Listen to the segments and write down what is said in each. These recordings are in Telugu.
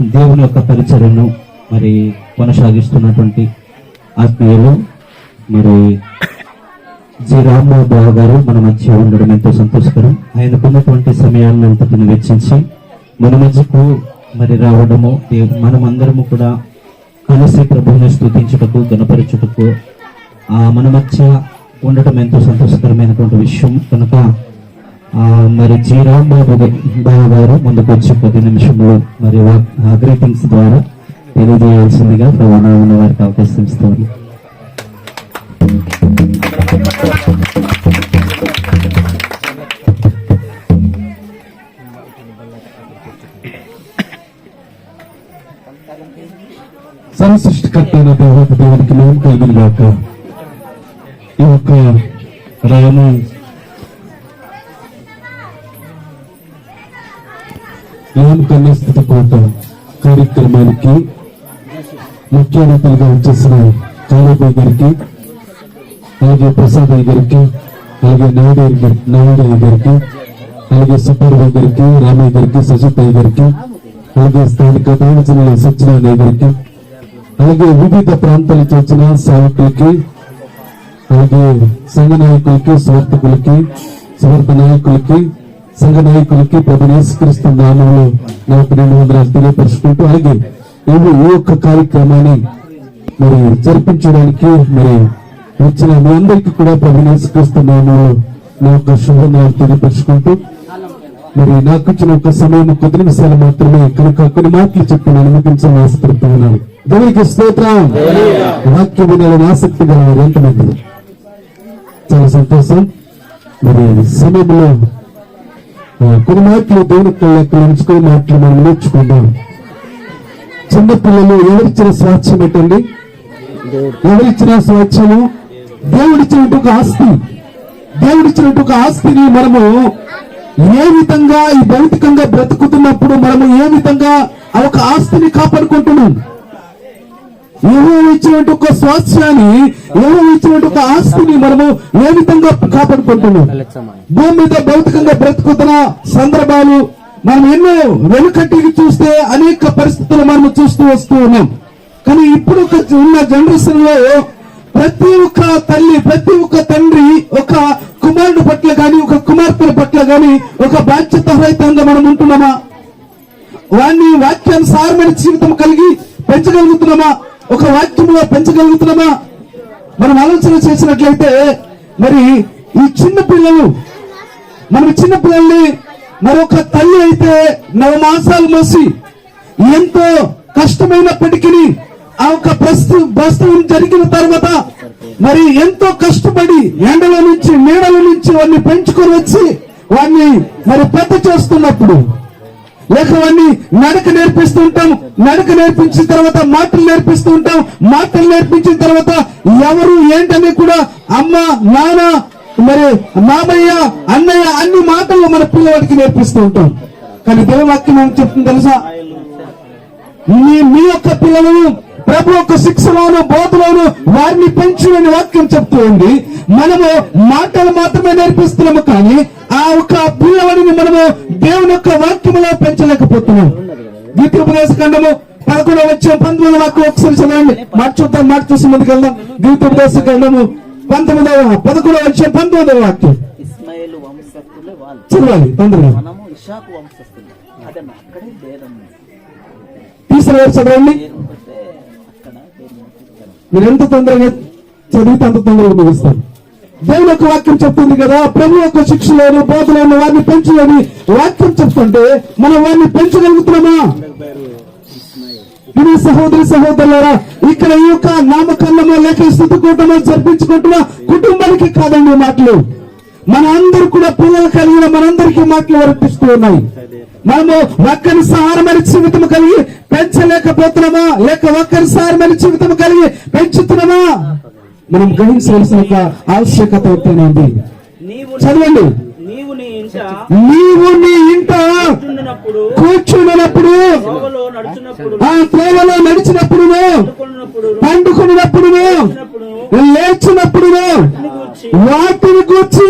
దేవుని యొక్క పరిచర్యను మరి కొనసాగిస్తున్నటువంటి ఆత్మీయులు మరి జి. రామ్మోహన్ బాబు గారు మన మధ్య ఉండడం ఎంతో సంతోషకరం. ఆయనకున్నటువంటి సమయాన్ని అంతటిని వెచ్చించి మన మధ్యకు మరి రావడము మనమందరము కూడా కలిసి ప్రభువుని స్థుతించుటకు గణపరచుటకు ఆ మన మధ్య ఉండటం ఎంతో సంతోషకరమైనటువంటి విషయం. కనుక మరి జి రాంబాబు గా- బాబు గారు ముందుకు వచ్చి కొద్ది నిమిషంలో మరి గ్రీటింగ్స్ ద్వారా తెలియజేయాల్సిందిగా ప్రవణ ఉన్న వారికి అవకాశం ఇస్తాను సృష్టికర్త అయిన దేవత దేవునికి మేము కలిగిన గాక ఈ యొక్క రాము రాము పాట కార్యక్రమానికి ముఖ్య అతిథిగా వచ్చేసిన కాళీబాయి గారికి అలాగే ప్రసాద్ అయ్య గారికి అలాగే నాయుడు అయ్య నాయుడు అయ్య గారికి అలాగే సుబ్బారావు గారికి రామయ్య గారికి సజిత్ అయ్య గారికి అలాగే స్థానిక దావచన సత్యనారాయణ గారికి అలాగే వివిధ ప్రాంతాలకు వచ్చిన సేవకులకి అలాగే సంఘ నాయకులకి స్వార్థకులకి స్వార్థ నాయకులకి సంఘ నాయకులకి ప్రభు నామంలో నాకు రెండు వందలు తెలియపరుచుకుంటూ అలాగే ఇవి ఈ యొక్క కార్యక్రమాన్ని మరి జరిపించడానికి మరి వచ్చిన మీ అందరికీ కూడా ప్రభు నామంలో నా యొక్క శుభనాలు తెలియపరుచుకుంటూ మరి నాకు ఇచ్చిన ఒక సమయం కొద్ది నిమిషాలు మాత్రమే కనుక కొన్ని మాటలు చెప్పి నేను అనుమతించాలని ఆశపడుతున్నాను దేవునికి స్తోత్రం. వాక్యం వినాలని ఆసక్తి గలవారు ఎంతమంది? చాలా సంతోషం. మరి సమయంలో కొన్ని మాటలు దేవుని లెక్కలు ఉంచుకొని మాటలు మనం నేర్చుకుందాం. చిన్నపిల్లలు ఎవరిచ్చిన సాక్ష్యం ఏంటండి ఎవరిచ్చిన సాక్ష్యము? దేవుడిచ్చినట్టు ఒక ఆస్తి. దేవుడిచ్చినట్టు ఒక ఆస్తిని మనము ఏ విధంగా ఈ భౌతికంగా బ్రతుకుతున్నప్పుడు మనము ఏ విధంగా ఆ ఒక ఆస్తిని కాపాడుకుంటున్నాం? ఏవో ఇచ్చినట్టు ఒక స్వాస్థ్యాన్ని ఏవో ఇచ్చినట్టు ఒక ఆస్తిని మనము ఏ విధంగా కాపాడుకుంటున్నాం? భూమి మీద భౌతికంగా బ్రతుకుతున్న సందర్భాలు మనం ఎన్నో వెనుకటికి చూస్తే అనేక పరిస్థితులు మనం చూస్తూ వస్తూ ఉన్నాం. కానీ ఇప్పుడు ఒక ఉన్న జనరేషన్లో ప్రతి ఒక్క తల్లి ప్రతి ఒక్క తండ్రి ఒక కుమారుడు పట్ల గాని ఒక కుమార్తెల పట్ల గాని ఒక బాధ్యత రహితంగా మనం ఉంటున్నామా? వాడిని వాక్యానుసారమైన జీవితం కలిగి పెంచగలుగుతున్నామా? ఒక వాక్యంలో పెంచగలుగుతున్నామా? మనం ఆలోచన చేసినట్లయితే మరి ఈ చిన్న పిల్లలు మనం చిన్న పిల్లల్ని మరొక తల్లి అయితే నవమాసాలు మోసి ఎంతో కష్టమైనప్పటికీ ఆ ఒక ప్రస్తుతం ప్రస్తుతం జరిగిన తర్వాత మరి ఎంతో కష్టపడి ఎండల నుంచి నీడల నుంచి వాడిని పెంచుకొని వచ్చి వాడిని మరి పెద్ద చేస్తున్నప్పుడు లేక నడక నేర్పిస్తూ ఉంటాం నడక నేర్పించిన తర్వాత మాటలు నేర్పిస్తూ ఉంటాం మాటలు నేర్పించిన తర్వాత ఎవరు ఏంటని కూడా అమ్మ నాన్న మరి మామయ్య అన్నయ్య అన్ని మాటలు మన పిల్లవాడికి నేర్పిస్తూ ఉంటాం. కానీ దేవవాక్యం ఏం చెప్తుంది తెలుసా? మీ మీ యొక్క పిల్లలను ప్రభు యొక్క శిక్షలోను బోధలోను వారిని పెంచులని వాక్యం చెప్తూ ఉంది. మనము మాటలు మాత్రమే నేర్పిస్తున్నాము కానీ ఆ ఒక పిల్లవాడిని మనము దేవుని యొక్క వాక్యం వాక్యములో పెంచలేకపోతున్నాం. ద్వితీయోపదేశ ఖండము పదకొండవ వచ్చే పంతొమ్మిదవ వాక్యం ఒకసారి చదవండి. మాట చూద్దాం మాట చూసి ముందుకెళ్దాం ద్వితీయోపదేశ ఖండము పంతొమ్మిదవ పదకొండవ వచ్చే పంతొమ్మిదవ వాక్యం. చదవాలి తొందరగా. చదవండి. మీరు ఎంత తొందరగా చదివితే అంత తొందరగా ముగిస్తారు. దేవుని యొక్క వాక్యం చెప్తుంది కదా. ప్రభు యొక్క శిక్షలోను బోధలోను వారిని పెంచలేని వాక్యం చెప్తుంటే మనం వారిని పెంచగలుగుతున్నామా? ఇది సహోదరి సహోదరులారా ఇక్కడ ఈ యొక్క నామకరణమో లేక స్థుతి కూటమో జరిపించుకుంటున్న కుటుంబానికి కాదండి మాటలు. మన అందరూ కూడా పిల్లలు కలిగిన మనందరికీ మాటలు వర్తిస్తూ ఉన్నాయి. మనము ఒక్కరి సహారమైన జీవితం కలిగి పెంచలేకపోతున్నామా? లేక ఒక్కరి సహారమైన జీవితం కలిగి పెంచుతున్నామా? మనం గ్రహించవలసిన ఒక ఆవశ్యకత ఎంతైనా ఉంది. చదవండి. నీవు నీ ఇంట కూర్చున్నప్పుడు ఆ త్రోవలో నడిచినప్పుడు పండుకున్నప్పుడు లేచినప్పుడు వాటిని కూర్చి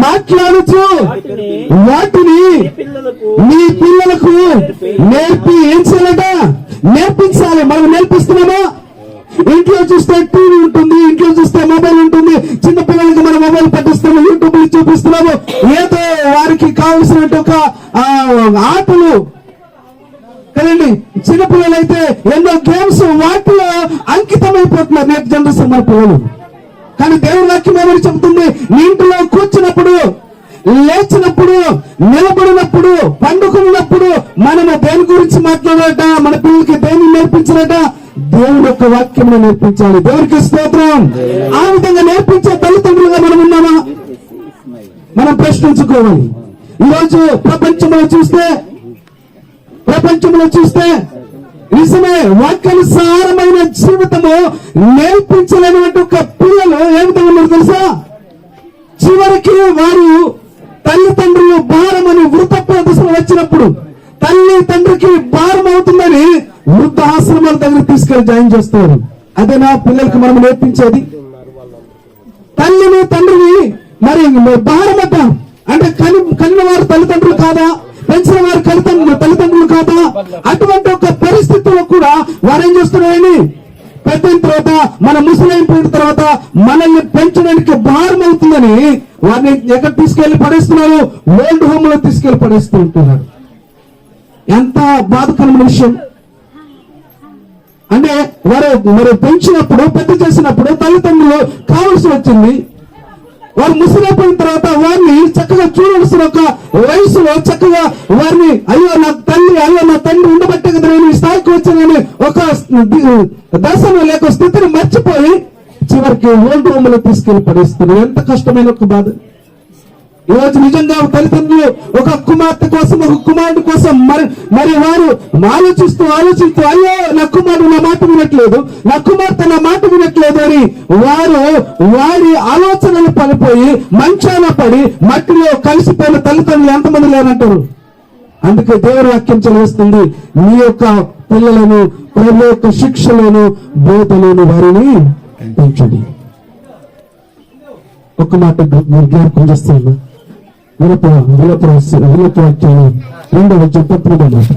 మాట్లాడుచు వాటిని మీ పిల్లలకు నేర్పి ఏం చేయాలట? నేర్పించాలి. మనం నేర్పిస్తున్నామా? ఇంట్లో చూస్తే టీవీ ఉంటుంది ఇంట్లో చూస్తే మొబైల్ ఉంటుంది. చిన్న పిల్లలకి మనం మొబైల్ పట్టిస్తున్నాము యూట్యూబ్ చూపిస్తున్నాము. ఏదో వారికి కావలసినట్టు ఒక ఆటలు. కదండి? చిన్నపిల్లలైతే ఎన్నో గేమ్స్ వాటిలో అంకితమైపోతున్నారు. నేటి జనరేషన్ మన పిల్లలు కానీ దేవుని వాక్యం ఏమని చెబుతుంది నీ ఇంట్లో కూర్చున్నప్పుడు లేచినప్పుడు నిలబడినప్పుడు పండుకున్నప్పుడు మనము దేని గురించి మాట్లాడట మన పిల్లలకి దేన్ని నేర్పించాలట దేవుని వాక్యం నేర్పించాలి. దేవునికి స్తోత్రం. ఆ విధంగా నేర్పించే తల్లిదండ్రులుగా మనం ఉన్నామా? మనం ప్రశ్నించుకోవాలి. ఈరోజు ప్రపంచంలో చూస్తే ప్రపంచంలో చూస్తే నిజమే వాక్యానుసారమైన జీవితము నేర్పించలేనటువంటి ఒక పిల్లలు ఏ విధంగా ఉన్నారు తెలుసా? చివరికి వారు తల్లిదండ్రులు భారం అని వృద్ధత్వ దశలో వచ్చినప్పుడు తల్లి తండ్రికి భారం అవుతుందని వృద్ధ ఆశ్రమాల దగ్గర తీసుకెళ్ళి జాయిన్ చేస్తారు. అదే నా పిల్లలకి మనం నేర్పించేది. తల్లిని తండ్రిని మరి భారమట అంటే కని కనిన వారు తల్లిదండ్రులు కాదా? పెంచిన వారు తల్లిదండ్రులు తల్లిదండ్రులు కాదా? అటువంటి ఒక పరిస్థితుల్లో కూడా వారు ఏం చేస్తున్నారని పెద్ద తర్వాత మన ముసలైపోయిన తర్వాత మనల్ని పెంచడానికి భారం అవుతుందని వారిని ఎక్కడ తీసుకెళ్ళి పడేస్తున్నారు? ఓల్డ్ హోమ్లో తీసుకెళ్ళి పడేస్తూ ఉంటున్నారు. ఎంత బాధకరమైన విషయం. అంటే వారు మరి పెంచినప్పుడు పెద్ద చేసినప్పుడు తల్లిదండ్రులు కావాల్సి వచ్చింది. వారు ముసిరైపోయిన తర్వాత వారిని చక్కగా చూడవలసిన ఒక వయసులో చక్కగా వారిని అయ్యో నా తల్లి అయ్యో నా తండ్రి ఉండబట్టే కదా నేను ఈ స్థాయికి వచ్చానని ఒక దర్శనం లేక స్థితిని మర్చిపోయి చివరికి ఓల్డ్ హోమ్లో తీసుకెళ్ళి పడేస్తున్నారు. ఎంత కష్టమైన ఒక బాధ. ఈరోజు నిజంగా తల్లిదండ్రులు ఒక కుమార్తె కోసం ఒక కుమారుడు కోసం మరి మరి వారు ఆలోచిస్తూ ఆలోచిస్తూ అయ్యో నా కుమారుడు నా మాట వినట్లేదు నా కుమార్తె నా మాట వినట్లేదు అని వారు వారి ఆలోచనలు పడిపోయి మంచాన పడి మట్టిలో కలిసిపోయిన తల్లిదండ్రులు ఎంతమంది లేరంటారు? అందుకే దేవుడు వాక్యం చదివిస్తుంది మీ యొక్క పిల్లలను ప్రభు యొక్క శిక్షలను బోధలను వారిని పెంచండి. ఒక్క మాట మీరు జ్ఞాపకం చేస్తున్నా విలప విలప విలప వాక్యాలు రెండవ చెప్పప్పుడు మాట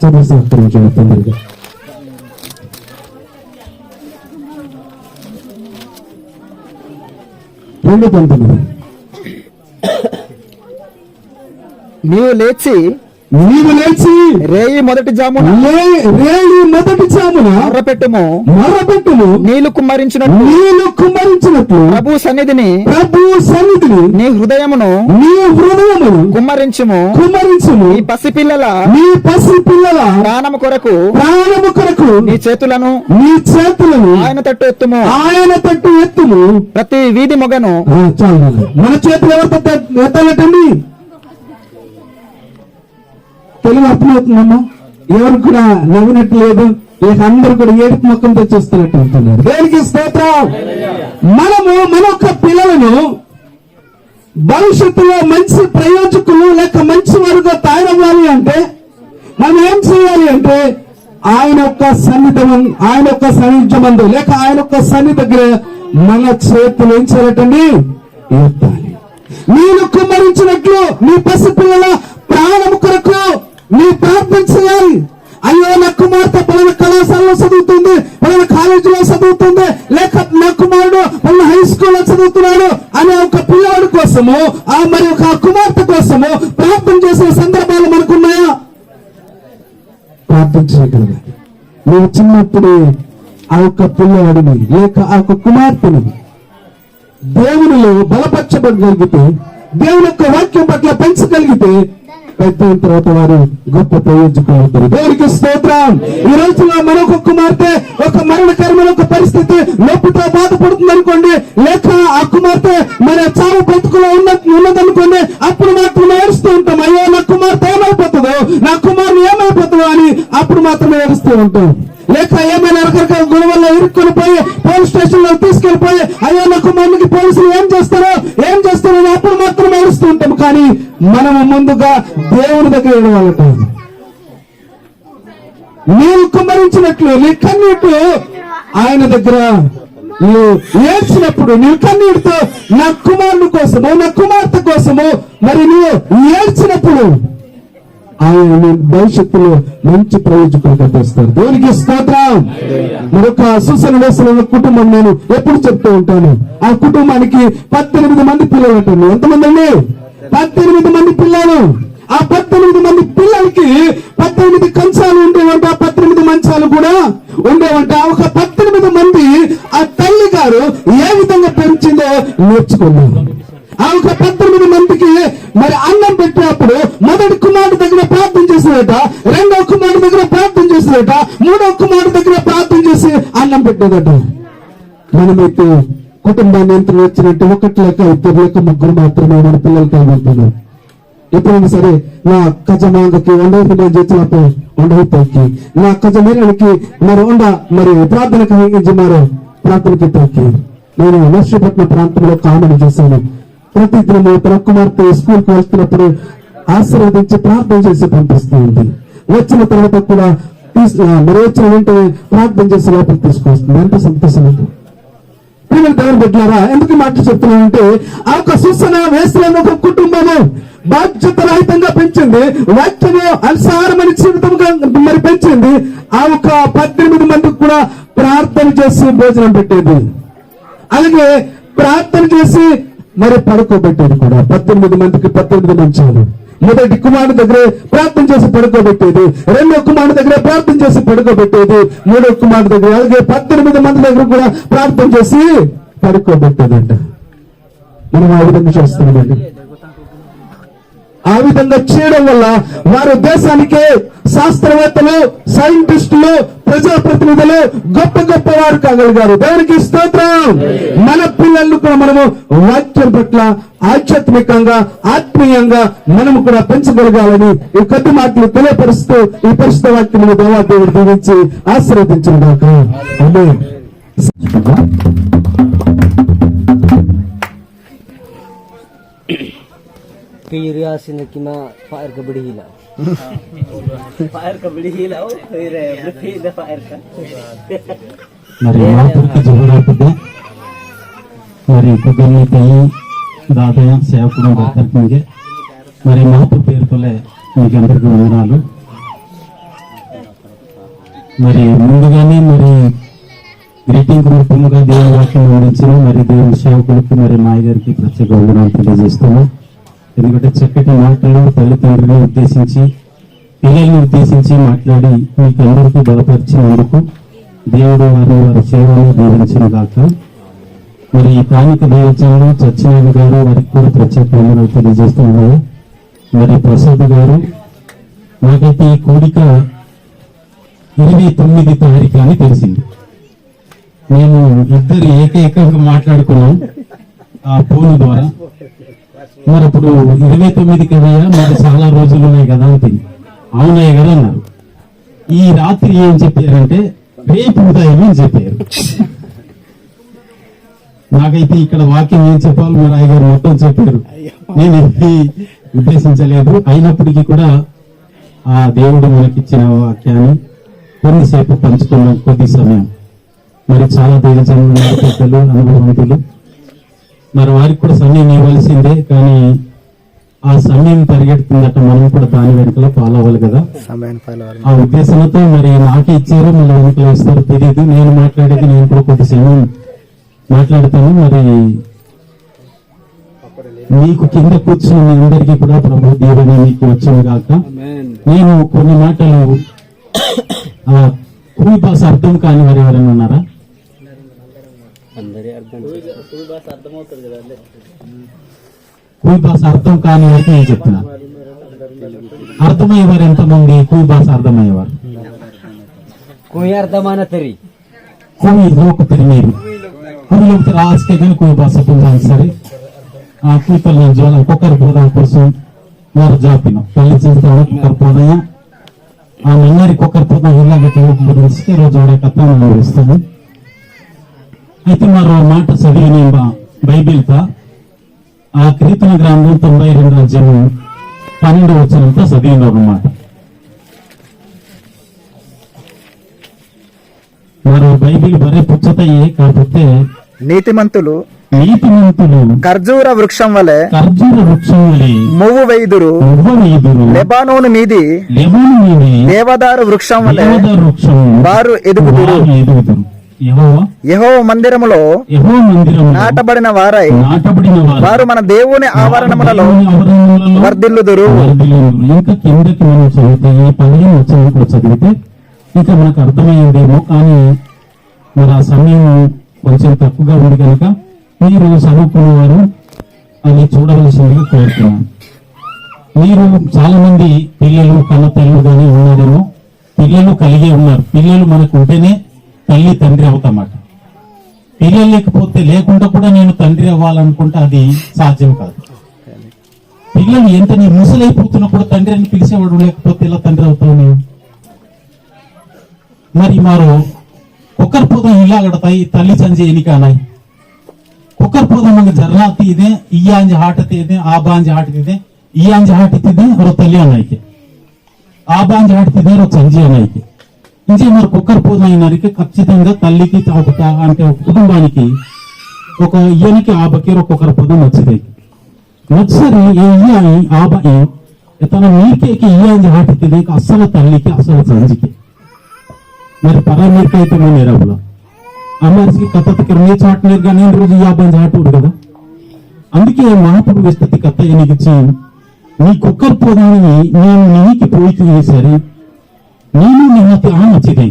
చదివి రెండు పంతొమ్మిది నీవు లేచి నీవు లేచి రేయి మొదటి జామున. రేయి మొదటి చామున మొర్రపెట్టుము మొరపెట్టును నీళ్ళు కుమ్మరించినట్టు నీళ్ళు కుమ్మరించినట్లు. ప్రభు సన్నిధిని. ప్రభు సన్నిధిని. నీ హృదయమును నీ హృదయమును కుమ్మరించుము. కుమ్మరించును ఈ పసిపిల్లల నీ పసి పిల్లల ప్రాణము కొరకు ప్రాణము కొరకు నీ చేతులను నీ చేతులను ఆయన తట్టు ఎత్తుము. ఆయన తట్టు ఎత్తుము. ప్రతి వీధి మొగను. మన చేతులు ఎవరితో ఎత్త- ఎత్తాలటండి తెలుగు అర్థమవుతుందమ్మా ఎవరు కూడా నవ్వినట్టు లేదు అందరూ కూడా ఏడుపు ముఖంతో చూస్తున్నట్టు అంటున్నారు. దేనికి స్తోత్రం. మనము మన యొక్క పిల్లలను భవిష్యత్తులో మంచి ప్రయోజకులు లేక మంచి వారుగా తయారవ్వాలి అంటే మనం ఏం చేయాలి అంటే ఆయన యొక్క సన్నిధం ఆయన యొక్క సన్నిధ్యమందు లేక ఆయన యొక్క సన్ని దగ్గర మన చేతులు ఏం చేయాలటండి? ఎత్తాలి. నేను కుమ్మరించినట్లు మీ పసిపిల్లల ప్రాణము కొరకు నీ ప్రార్థన చేయాలి. అయ్యో నా కుమార్తె పలానా కళాశాలలో చదువుతుంది పలానా కాలేజీలో చదువుతుంది లేక నా కుమారుడు పలానా హై స్కూల్లో చదువుతున్నాడు అనే ఒక పిల్లవాడి కోసము ఆ మరి ఒక కుమార్తె కోసము ప్రార్థన చేసిన సందర్భాలు మనకున్నాయా? ప్రార్థన చేయగలగాలి నువ్వు చిన్నప్పుడు ఆ యొక్క పిల్లవాడిని లేక ఆ యొక్క కుమార్తెని దేవునిలో బలపరచబడగలిగితే దేవుని యొక్క వాక్యం పట్ల పెంచగలిగితే పెద్ద అయిన తర్వాత వారు గొప్ప ప్రయోజకులు దేవునికి స్తోత్రం. ఈ రోజు మరొక కుమార్తె ఒక మరణకరమైన ఒక పరిస్థితి నొప్పితో బాధపడుతుంది అనుకోండి. లేక ఆ కుమార్తె మరి చావు బ్రతుకులో ఉన్న ఉన్నదనుకోండి. అప్పుడు మాత్రమే ఏడుస్తూ ఉంటాం. అయ్యో నా కుమార్తె ఏమైపోతుందో నా కుమారుని ఏమైపోతుందో అని అప్పుడు మాత్రమే ఏడుస్తూ ఉంటాం. లేక ఏమైనా రకరకాల గొడవల్లో ఇరుక్కొని పోయి పోలీస్ స్టేషన్లో తీసుకెళ్ళిపోయి అయ్యో నా కుమారునికి పోలీసులు ఏం చేస్తారు ఏం చేస్తారో కానీ మనము ముందుగా దేవుని దగ్గర ఏడవాలట. నీవు కుమరించినట్లు నీ కన్నీటి ఆయన దగ్గర నువ్వు ఏడ్చినప్పుడు నీ కన్నీటితో నా కుమారుని కోసము నా కుమార్తె కోసము మరి నువ్వు ఏడ్చినప్పుడు ఆయన భవిష్యత్తులో మంచి ప్రయోజకులుగా తెస్తారు దేవునికి స్తోత్రం. మరొక సుసన వేసిన కుటుంబం నేను ఎప్పుడు చెప్తూ ఉంటాను. ఆ కుటుంబానికి పద్దెనిమిది మంది పిల్లలు ఉంటాను ఎంతమంది అండి? పద్దెనిమిది మంది పిల్లలు. ఆ పద్దెనిమిది మంది పిల్లలకి పద్దెనిమిది కంచాలు ఉండేవంట. ఆ పద్దెనిమిది మంచాలు కూడా ఉండేవంట. ఒక పద్దెనిమిది మంది ఆ తల్లి గారు ఏ విధంగా పెంచిందో నేర్చుకున్నారు ఆ ఒక పద్దెనిమిది మందికి మరి అన్నం పెట్టినప్పుడు మొదటి కుమారుడు దగ్గర ప్రార్థన చేసేదట రెండో కుమారుడు దగ్గర ప్రార్థన చేసేదట మూడో కుమారుడు దగ్గర ప్రార్థన చేసి అన్నం పెట్టేదట. మనమైతే కుటుంబ నియంత్రణ వచ్చినట్టు ఒకటి లెక్క ఇద్దరు లెక్క ముగ్గురు మాత్రమే మన పిల్లలు వెళ్తున్నాం ఎప్పుడైనా సరే నా కజమాంగకి వండవకి నేను చేసినప్పుడు వండవుతాకి నా కజమీరానికి మరి వండ మరి ప్రార్థనకు అందించి మరి ప్రార్థనకి తాకి. నేను నర్సీపట్నం ప్రాంతంలో కామని చేశాను. ప్రతి దినము తన కుమార్తె స్కూల్కి వెళ్తున్నప్పుడు ఆశీర్వదించి ప్రార్థన చేసి పంపిస్తూ ఉంది. వచ్చిన తర్వాత కూడా తీసు- మరి వచ్చిన వెంటనే ప్రార్థన చేసి లోపలికి తీసుకొస్తుంది. ఎంత సంతోషం ఉంది ప్రియమైన దేవుని బిడ్డలారా ఎందుకు మాట చెప్తున్నానంటే ఆ యొక్క సుసన వేసిన ఒక కుటుంబము బాధ్యత రహితంగా పెంచింది వాక్యము అనుసారమైన జీవితంగా మరి పెంచింది ఆ ఒక పద్దెనిమిది మందికి కూడా ప్రార్థన చేసి భోజనం పెట్టేది. అలాగే ప్రార్థన చేసి మరి పడుకోబెట్టేది కూడా పద్దెనిమిది మందికి పద్దెనిమిది మంచాలు. మొదటి కుమారుడు దగ్గరే ప్రార్థన చేసి పడుకోబెట్టేది రెండో కుమారుడు దగ్గర ప్రార్థన చేసి పడుకోబెట్టేది మూడో కుమారుడు దగ్గర అలాగే పద్దెనిమిది మంది దగ్గర కూడా ప్రార్థన చేసి పడుకోబెట్టేదంట. మనం ఆ విధంగా చేస్తున్నామండి. ఆ విధంగా చేయడం వల్ల వారు దేశానికే శాస్త్రవేత్తలు సైంటిస్టులు ప్రజాప్రతినిధులు గొప్ప గొప్ప వారు కాగలిగారు. దేవునికి స్తోత్రం. మన పిల్లలను కూడా మనము వాక్యం పట్ల ఆధ్యాత్మికంగా ఆత్మీయంగా మనము కూడా పెంచగలగాలని ఈ కొద్ది మాటలు తెలియపరుస్తూ ఈ పరిశుద్ధ వాక్యములు దేవాదేవుడు దీవించి ఆశీర్వదించిన దాకా Kaya sinakima paer ka bidihila. ఫైర్ కా బిడి హీలావు ఫైర్ బిడి ఫైర్ కా మరి మాతృకి జరుగుతుంది మరి కృతజ్ఞతయి దాతయ్య సేవకుడు భర్తకి మరి మాతృ పేరుతోలే మీకు అందరికీ వందనాలు మరి ముందుగానే మరి గ్రీటింగ్ రూపంగా దేవుని వాక్యం అందించిన మరి దేవుని సేవకులకి మరి మాయ గారికి ప్రత్యేక వందనాలు తెలియజేస్తున్నాం ఎందుకంటే చక్కటి మాటలు తల్లిదండ్రులను ఉద్దేశించి పిల్లల్ని ఉద్దేశించి మాట్లాడి మీకు అందరికీ బలపరిచినందుకు దేవుడు వారి వారి సేవను దీవించిన గాక మరి ఈ కానిక దేవచంలో సత్యనారాయణ గారు వారికి కూడా ప్రత్యేక వందనాలు తెలియజేస్తున్నాయి మరి ప్రసాద్ గారు నాకైతే ఈ కోరిక ఇరవై తొమ్మిది తారీఖు అని తెలిసింది. మేము ఇద్దరు ఏకైకంగా మాట్లాడుకున్నాం ఆ ఫోన్ ద్వారా. మరి ఇప్పుడు ఇరవై తొమ్మిది కదయ్యా? మరి చాలా రోజులు ఉన్నాయి కదా అని అవునాయి గారు అన్నారు. ఈ రాత్రి ఏం చెప్పారంటే రేపు ఉదయం అని చెప్పారు. నాకైతే ఇక్కడ వాక్యం ఏం చెప్పాలి మరి అయ్యగారు మొత్తం చెప్పారు. నేను ఇది ఉద్దేశించలేదు. అయినప్పటికీ కూడా ఆ దేవుడు మనకిచ్చిన వాక్యాన్ని కొన్నిసేపు పంచుకున్నాం కొద్ది సమయం. మరి చాలా దేవజనులు పెద్దలు అనుభవంతులు మరి వారికి కూడా సమయం ఇవ్వాల్సిందే కానీ ఆ సమయం పరిగెడుతుందట మనం కూడా దాని వెనుకలో ఫాలో అవ్వాలి కదా. ఆ ఉద్దేశంతో మరి నాకే ఇచ్చారు మళ్ళీ వెనుకలు వేస్తారో తెలియదు నేను మాట్లాడేది నేను కూడా కొద్ది సమయం మాట్లాడతాను. మరి మీకు కింద కూర్చున్న మీ అందరికీ కూడా ప్రభు దేవుని మీకు వచ్చింది కాక నేను కొన్ని మాటలు ఆ కూలి భాష అర్థం కాని వారు ఎవరైనా ఉన్నారా? Andari argan. ఫుల్ బాస్ అర్థమవుతుంది కదా అంటే కూలి భాష అర్థం కాని వారికి నేను చెప్తున్నా అర్థమయ్యేవారు ఎంతమంది కూలి భాష అర్థమయ్యేవారు Kuya ardamana teri. कोई लोग तिरमीर हम लोग तो आज के दिन कोई बात सकूं जान सरे आ कोई तो नहीं जो को कर बोदा परसों मार जापिनो पहले चीज तो कर పోదా ఆ మన్నారి కొక్కర్ పోదా ఇలాగ గురించి రోజు ఆడే కథ వివరిస్తాను అయితే మరో మాట చదివిన బైబిల్తో ఆ కీర్తన గ్రంథం తొంభై రెండు అధ్యాయం పన్నెండు వచ్చినంత చదివిన మాట. మరి బైబిల్ బరే పుచ్చతయ్యే కాకపోతే నీతిమంతులు నీతిమంతులు ఖర్జూర వృక్షం వలె ఖర్జూర వృక్షం వలె మువ్వు వెయ్దురు మువ్వనీదురు లెబానోను మీది లెబాను మీది దేవదారు వృక్షం వలె దేవదారు వృక్షం వారు ఎదుగుదురు. వారు ఎదుగుదురు. యహో మందిరములో నాటబడిన వారై నాటబడిన వారు మన దేవుని ఆవరణములలో వర్ధిల్లుదురు. ఇంకా కిందకి మనం చదివితే ఈ పదిహేను వచ్చిన కూడా చదివితే ఇంకా మనకు అర్థమయ్యేదేమో కానీ మరి ఆ సమయం కొంచెం తక్కువగా ఉంది కనుక మీరు చదువుకునేవారు అది చూడవలసిందిగా కోరుతున్నాను. మీరు చాలా మంది పిల్లలు కన్న తల్లి కానీ ఉన్నారేమో పిల్లలు కలిగి ఉన్నారు. పిల్లలు మనకు ఉంటేనే తల్లి తండ్రి అవుతామాట పిల్లలు లేకపోతే లేకుండా కూడా నేను తండ్రి అవ్వాలనుకుంటే అది సాధ్యం కాదు పిల్లలు ఎంత నీ ముసలైపోతున్నా కూడా తండ్రి అని పిలిచేవాడు లేకపోతే ఎలా తండ్రి అవుతావు నీవు మరి మారు కుక్కర్ పోదాం ఇలా గడతాయి ತಲ್ಲಿ ಸಂಜೆ ಏನಿಕಾನಾಯಿ ಕುಕ್ಕರ್ ಪೋದ ನಮಗೆ ಜರ್ನಾತಿ ಇದೆ ಈ ಅಂಜ ಹಾಟತೆ ಇದೆ ಆ ಬಾಂಜ ಹಾಟತಿದೆ ಈ ಅಂಜ ಹಾಟತಿದೆ ಅವ್ರ ತಲ್ಲಿ ಅನ್ನೈಕೆ ఆ బాంజ ಹಾಟತಿದೆ ಅವ್ರ సంజೆ ಅನ್ನೈಕೆ ఇంకే మరి కుక్కర్ పూజ అయినారికి ఖచ్చితంగా తల్లికి ఒక అంటే ఒక కుటుంబానికి ఒక ఇయ్యనికి ఆ బకీర్ ఒక్కొక్కరు పదం వచ్చేది వచ్చేది ఏ ఇయ్యాని ఆ బాయి తన మీకేకి ఇయ్యాని ఆటికి అసలు తల్లికి అసలు సంజికి మరి పరామీరికి అయితే మన ఎరవులో. అమ్మారికి కథకి మీ చాటనేరు కానీ రోజు యాభై చాటుడు కదా. అందుకే మహాపుడు విస్తతి కథ ఎనిగించి నీ కుక్కర్ పోదాన్ని నేను నీకి పోయి సరే నేను నిన్నతి ఆ నచ్చితే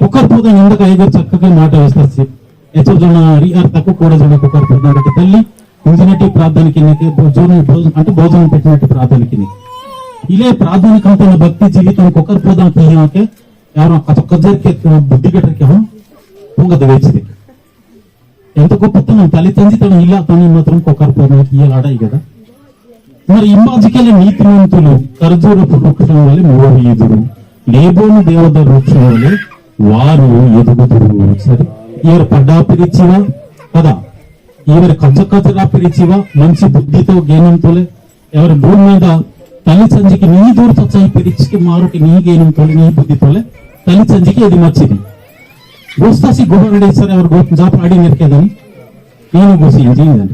కుక్కర్ పోదాని ఎందుకు ఐదు చక్కగా మాట వేస్తారు ఎచ్చో జన అర్థకు కూడా జన కుక్కర్ పోదానికి తల్లి ఇంజినటి ప్రార్థనకి నీకు భోజనం భోజనం అంటే భోజనం పెట్టినట్టు ప్రార్థనకి నీకు ಇಲ್ಲೇ ಪ್ರಾಥಮಿಕ ಅಂತ ಭಕ್ತಿ ಜೀವಿತ ಕೊಕ್ಕರ್ ಪೋದ ಅಂತ ಹೇಳಕ್ಕೆ ಯಾರು ಕಜರ್ಕೆ ಬುದ್ಧಿ ಕಟ್ಟಕ್ಕೆ ಹೊಂಗದ వేచింది ఎంత గొప్పతనం తల్లి తండ్రి తను ఇలా తను మాత్రం కొక్కర్ పోదానికి ఇయ్యాలాడాయి కదా మరి ఇమ్మాజికల్ నీతిమంతులు ఖర్జూర వృక్షం వల్ల మూడు ఎదురు లేబోని దేవత వృక్షం వలె వారు ఎదుగుదురు. సరే ఈవరు పడ్డా పిరిచివా కదా ఈవరి కచ్చ కచ్చగా పిరిచివా మంచి బుద్ధితో జ్ఞానంతోలే ఎవరి భూమి మీద తల్లి సంజికి నీ దూరతో చై పిరిచికి మారుకి నీ జ్ఞానంతోలే నీ బుద్ధితోలే తల్లి సంజికి ఇది మంచిది? గోస్తాసి గుహడేశ్వర ఎవరు గో జాప ఆడి నిరికేదని? నేను గోసి ఏంటండి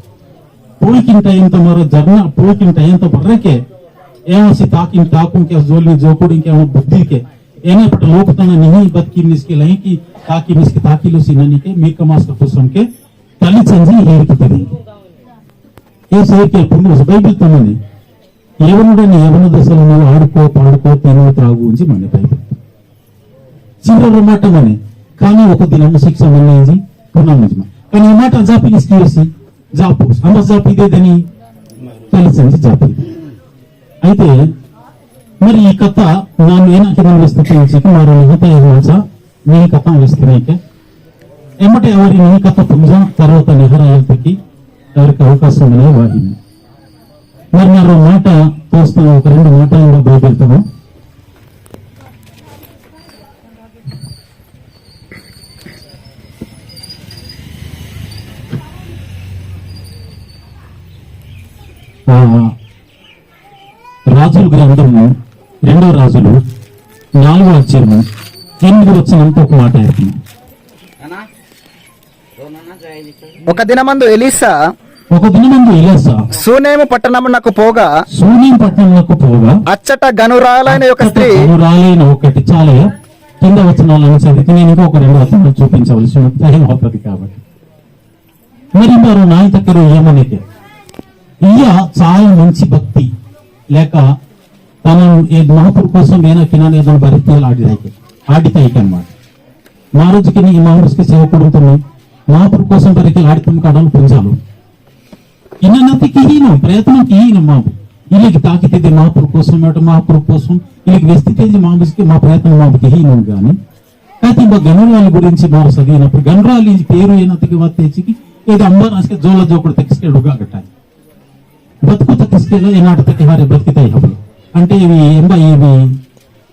ಪೋಯ್ಕಿಂತ ಇಂತ ಮರ ಜರ್ನ ಪೋಯ್ಕಿಂತ ಇಂತ ಬರ್ರಕ್ಕೆ ಏಮಸಿ ತಾಕಿನ್ ತಾಕುಂಕೆ ಜೋಲಿ ಜೋಕುಡಿಂಕೆ ಅವನ ಬುದ್ಧಿಕೆ ಏನೇ ಪಟ ಲೋಕತನ ನಿಹಿ ಬದುಕಿ ನಿಸ್ಕೆ ಲೈಕಿ ತಾಕಿ ನಿಸ್ಕೆ ತಾಕಿಲು ಸಿನನಿಕೆ ಮೀಕ ಮಾಸ್ಕ ಕುಸಂಕೆ ತಲಿ ಸಂಜಿ ಹೇರಿಕಿತದೆ ఏ సైకిల్ పుణ్య బైబిల్ తమ్మని ఎవనుడని ఎవరి దశలో నువ్వు ఆడుకో పాడుకో తిను త్రాగు ఉంచి మన బైబిల్ చివరి మాట మనే కానీ ఒక దినము శిక్ష మన్నేది పునర్మజమ కానీ ఈ మాట జాపి నిస్కీసి జాపు అమ్మ జాపు ఇదేదని తెలిసింది జాపు ఇది. అయితే మరి ఈ కథ ನಾನು ಏನಕ್ಕೆ ಅನಿಸ್ತೇನೆ ಮಾರು ನಿಹತ ಹೇಳುವಂಸ నీ కథ అనిస్తున్నాయికే ఎమ్మటే ఎవరి నీ కథ పుంజ తర్వాత నిహర వెళ్తకి ఎవరికి అవకాశం అనేది వాడింది మరి మరో మాట చూస్తాం ఒక రెండు మాటలు బయలుతాము ఆ, రాజుల గ్రంథము రెండో రాజులు నాలుగో అధ్యాయము ఎనిమిది వచ్చినంత ఒక మాట ఒక దినమందు ఎలీసా ఒక దినమందు ఇలేస సూనేము పట్టణమునకు పోగా శూన్యం పట్టణంలోకి పోగా అచ్చట గనురాలైన ఒక స్త్రీ రాలైన ఒకటి చాలయ కింద వచనాలను చదివితే నేను ఇంకొక రెండు వచనాలు చూపించవలసి ఉంది. టైం అవుతుంది కాబట్టి. మరి మరో నాయ దగ్గర ఏమనేది ఈయ చాలా మంచి భక్తి. లేక తను మహాపురు కోసం ఏనా కినాన్ ఏదో భరతీయాలు ఆడిదాయికి ఆడితాయికి అనమాట మహారాజుకి ఈ మహారాజుకి సేవ కొడుతుంది మహాపురు కోసం బరికలు ఆడితం కాడాలు పుంజాలు. ఇన్నతికి హీనం ప్రయత్నం హీనం మాపు ఇళ్ళకి తాకితేది మహాపురు కోసం మహాపురు కోసం. ఇళ్ళకి వెస్తితేది మాబుకి మా ప్రయత్నం మాబుకి హీనం కానీ. అయితే ఇంకా గనురాలి గురించి మారు చదివినప్పుడు గనురాలి పేరు ఏనతికి వత్తేచికి ఇది అంబారాజ్కి జోల జోకుడు తెచ్చుకెడుగా కట్టాలి बतकते बतकते अंत इवी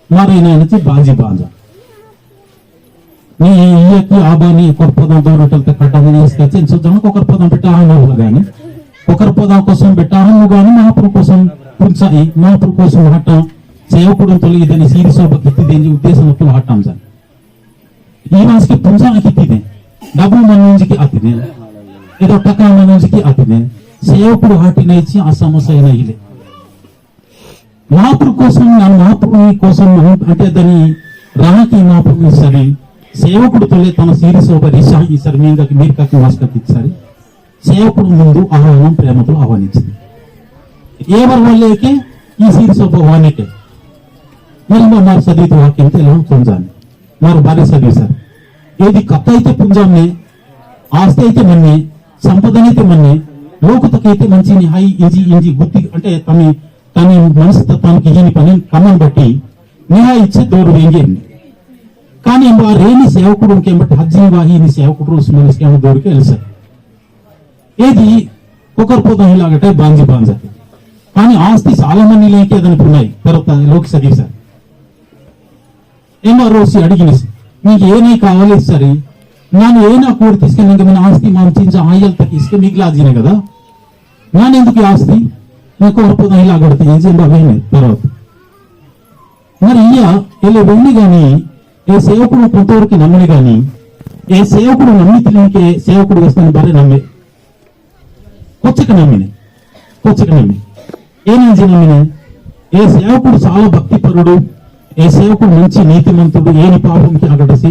मारे बांजी बांजा पदों दौड़े पदों पेटर पदों महापुरसम पुलचाई महापुर कोसम हट सेवकड़ों तेगी दिन सीर शोभा मन डबू मनोज की अतिदे यदो की अतिदे ఇచ్చి ఆ సమస్య అయినా ఇలే మహాపురు కోసం నా మహాపురు కోసం అంటే దాని రాకి మహాపురు సరే. సేవకుడు తొలే తన సీరియస్ ఒక దిశ ఈసారి మీరు మీరు కాకి వాసుకకి ఇచ్చారు. సేవకుడు ముందు ఆహ్వానం ప్రేమతో ఆహ్వానించింది. ఎవరి వల్లకే? ఈ సీరియస్ ఒక వానికే మరి మరి చదివితే వాక్యం ఎలా పొందాలి మరి భార్య చదివేశారు ఏది కథ అయితే పుంజాన్ని ఆస్తి అయితే మన్ని సంపదనైతే మన్ని లోకతకి అయితే మంచి హై ఇంజి ఇంజి బుద్ధి అంటే తమ తన మనసు తత్వానికి ఈయన పని కన్నం బట్టి నిహా ఇచ్చే తోడు వేంగేరింది కానీ ఆ రేని సేవకుడు ఇంకేమంటే హజ్జీ వాహిని సేవకుడు ఉస్మానిస్కేమో దోడికి వెళ్ళారు ఏది? ఒకరి పోతాం ఇలాగటే బాంజీ బాంజతి కానీ ఆస్తి చాలా మంది లేకే అదనకు ఉన్నాయి. తర్వాత లోకి సార్ ఏమో రోజు అడిగిన మీకు ఏమీ కావాలి సరే ನಾನು ಏನೋ కోడి తీసుకెళ్ళి ఇంకా మన ఆస్తి మంచి ఆయిల్ తగ్గిస్తే మిగిలాదినే కదా ನಾನು ఎందుకు ఈ ఆస్తి నాకు ಹೊರಪದ ఇలా కొడితే ఏం చేయండి అవేనే తర్వాత మరి ఇయ్య ఇలా వెళ్ళి గాని ఏ సేవకుడు కొంతవరకు నమ్మని గాని ఏ సేవకుడు నమ్మి తెలియకే సేవకుడు వస్తాను భార్య నమ్మే కొచ్చక నమ్మినే కొచ్చక నమ్మి ఏమేం నమ్మినే ఏ సేవకుడు చాలా భక్తిపరుడు ఏ సేవకుడు మంచి నీతిమంతుడు ఏని పాపంకి అగడసి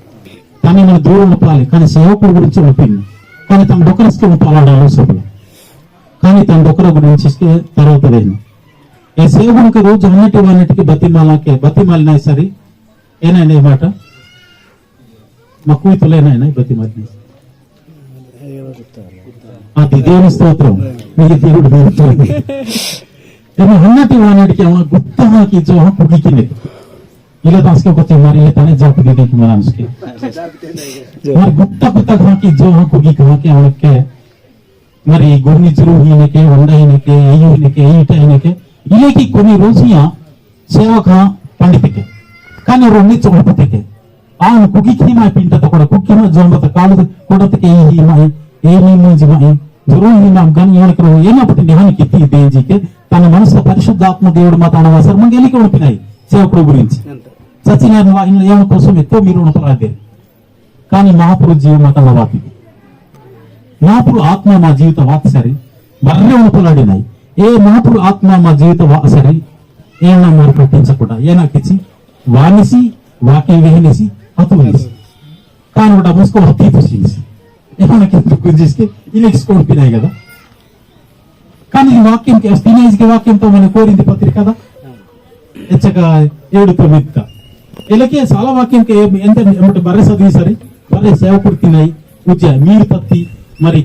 కానీ మన దూరం ఒప్పాలి కానీ సేవకుడు గురించి ఒప్పింది కానీ తన డొకరస్కి ఒప్పాలని ఆలోచనలు కానీ తన డొకర గురించి ఇస్తే తర్వాత లేదు. ఏ సేవకునికి రోజు అన్నిటి అన్నిటికీ బతిమాలకే బతిమాలినాయి సరి ఏనాయన ఈ మాట? మా కూతులేనాయన బతిమాలిన అది దేవుని స్తోత్రం. మీకు దేవుడు దొరుకుతుంది అన్నటి వాడికి గుత్త మాకి జోహ కుడికింది ಇಲ್ಲ ತಾಸ್ಕೆ ಕೊಚ್ಚೆ ಮಾರಿ ಇಲ್ಲ ತಾನೆ ಜಾಪ दी की मनाम और गुप्ता गुप्ता जो हाँ कुगी कहा के हम के मरी गुरनी चुरु ही ने के वंडा ही ने के यही ही ने के यही टा ही ने के इले की कोनी सेवा पंडित के रोनी के कुगी की माय पिंटा तो कोड़ा कुगी माय जोन बता काल के यही माय यही ज़रूर ही नाम करो ये ना पति निहान कितनी के ताने परिशुद्ध देवड़ वासर मंगेली पिनाई సత్యనారాయణ నిలయం కోసం ఎంతో మీరు రుణపరాదేరు కానీ మహాపురు జీవమతంలో వాకింది మహాపురు ఆత్మ మా జీవిత వాత వాత్సరి మర్రే ఉనుపులాడినాయి. ఏ మహాపురు ఆత్మ మా జీవిత వాసరి ఏనా మరి పట్టించకుండా ఏనాకిచ్చి వానిసి వాకి వేహనిసి హతువునిసి కానీ కూడా మూసుకో హత్తి తీసేసి గురించి దుఃఖం చేసి ఇలా కదా. కానీ ఈ వాక్యం టీనేజ్కి వాక్యంతో మనం కోరింది పత్రిక కదా? ఎచ్చగా ఏడు తొమ్మిది ಇಲ್ಲಕ್ಕೆ ಸಾಲ ವಾಕ್ಯಕ್ಕೆ ಎಂತ ಎಂಬಟ್ಟು ಬರೆ ಸದಿ ಸರಿ ಬರೆ ಸೇವ ಕೊಡ್ತೀನಿ ಉಜ್ಜ ನೀರು ತತ್ತಿ మరి